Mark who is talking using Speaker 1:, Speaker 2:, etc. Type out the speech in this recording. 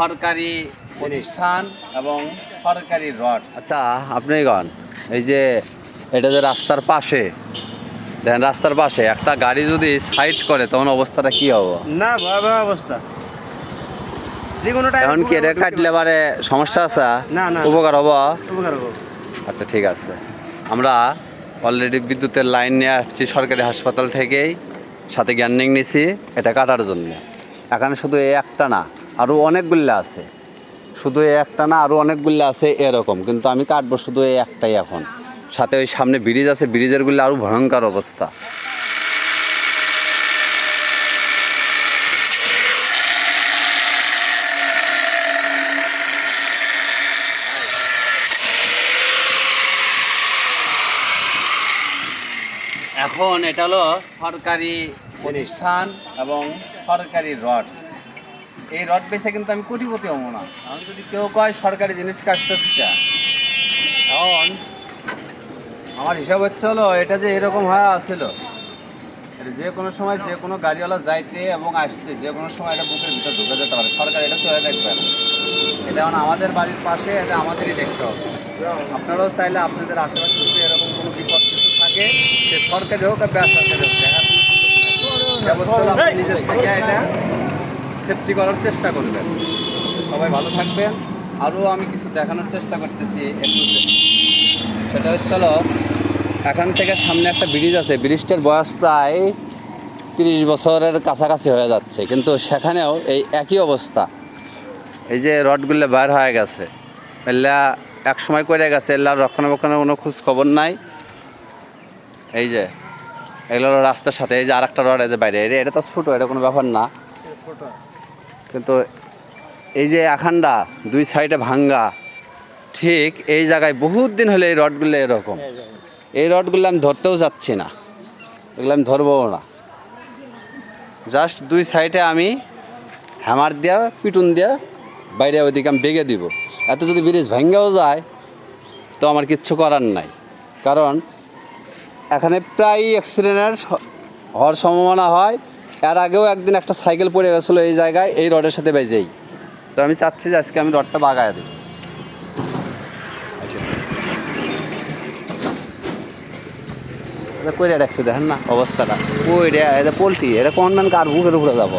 Speaker 1: সরকারি প্রতিষ্ঠান এবং সরকারি রড। আচ্ছা আপনি গন এই যে এটা যে রাস্তার পাশে দেখেন রাস্তার পাশে একটা গাড়ি যদি সাইড করে তখন অবস্থাটা কি হবে?
Speaker 2: না ভয়াবহ অবস্থা। যে
Speaker 1: এখন কি এটা কাটলে পারে সমস্যা আছে?
Speaker 2: না, না।
Speaker 1: উপকার হব? আচ্ছা ঠিক আছে। আমরা অলরেডি বিদ্যুতের লাইন নিয়ে আসছি সরকারি হাসপাতাল থেকেই সাথে গ্যান্ডিং নিছি এটা কাটার জন্য। এখানে শুধু এই একটা না আরও অনেকগুলো আছে। শুধু একটা না আরও অনেকগুলো আছে এরকম। কিন্তু আমি কাটবো শুধু এই একটাই এখন। সাথে ওই সামনে ব্রিজ আছে ব্রিজেরগুলো আরও ভয়ঙ্কর অবস্থা। এখন এটা হলো সরকারি প্রতিষ্ঠান এবং সরকারি রড। এই রড বেছে কিন্তু আমি কোটিপতি হব না। এখন যদি কেউ কয় সরকারি জিনিস কাটতেছ এখন আমার হিসাব হচ্ছে হলো, এটা যে এরকম হয়ে আসছিল যে কোনো সময় যে কোনো গাড়িওয়ালা যাইতে এবং আসতে, যে কোনো সময় এটা বুকের ভিতরে ঢুকে যেতে পারে। সরকার এটা চলে দেখবে। এটা এখন আমাদের বাড়ির পাশে, এটা আমাদেরই দেখতে হবে। আপনারাও চাইলে আপনাদের আশেপাশে যদি এরকম কোনো বিপদ কিছু থাকে, সে সরকারি হোক আর বেসরকারি হোক আপনি নিজের থেকে এটা সেফটি করার চেষ্টা করবেন। সবাই ভালো থাকবেন। আরও আমি কিছু দেখানোর চেষ্টা করতেছি সেটা হচ্ছে এখান থেকে সামনে একটা ব্রিজ আছে। ব্রিজটার বয়স প্রায় তিরিশ বছরের কাছাকাছি হয়ে যাচ্ছে। কিন্তু সেখানেও এই একই অবস্থা। এই যে রডগুলো বাইর হয়ে গেছে। এল্লা এক সময় করে গেছে, এল্লা রক্ষণাবেক্ষণের কোনো খোঁজ খবর নাই। এই যে, এগুলো রাস্তার সাথে। এই যে আর একটা রড এই যে বাইরে। এটা তো ছোটো, এটা কোনো ব্যাপার না। কিন্তু এই যে এখানটা দুই সাইডে ভাঙ্গা, ঠিক এই জায়গায় বহুত দিন হলে এই রডগুলো এরকম। এই রডগুলো আমি ধরতেও যাচ্ছি না। এগুলো আমি ধরবও না। জাস্ট দুই সাইডে আমি হ্যামার দিয়া, পিটুন দিয়া বাইরে ওইদিকে আমি বেগে দিব। এত যদি ব্রিজ ভেঙ্গেও যায়, তো আমার কিচ্ছু করার নাই। কারণ এখানে প্রায় অ্যাক্সিডেন্টের হওয়ার সম্ভাবনা হয়। এর আগেও একদিন একটা সাইকেল পড়ে গেছিল এই জায়গায়, এই রডের সাথে বেজেই। তো আমি চাচ্ছি যে আজকে আমি রডটা বাগায় দেব। এটা কইরা দেখেন না অবস্থাটা। ওই রে এটা পোলট্রি, এটা কোন ম্যান কার বুকের উপরে যাব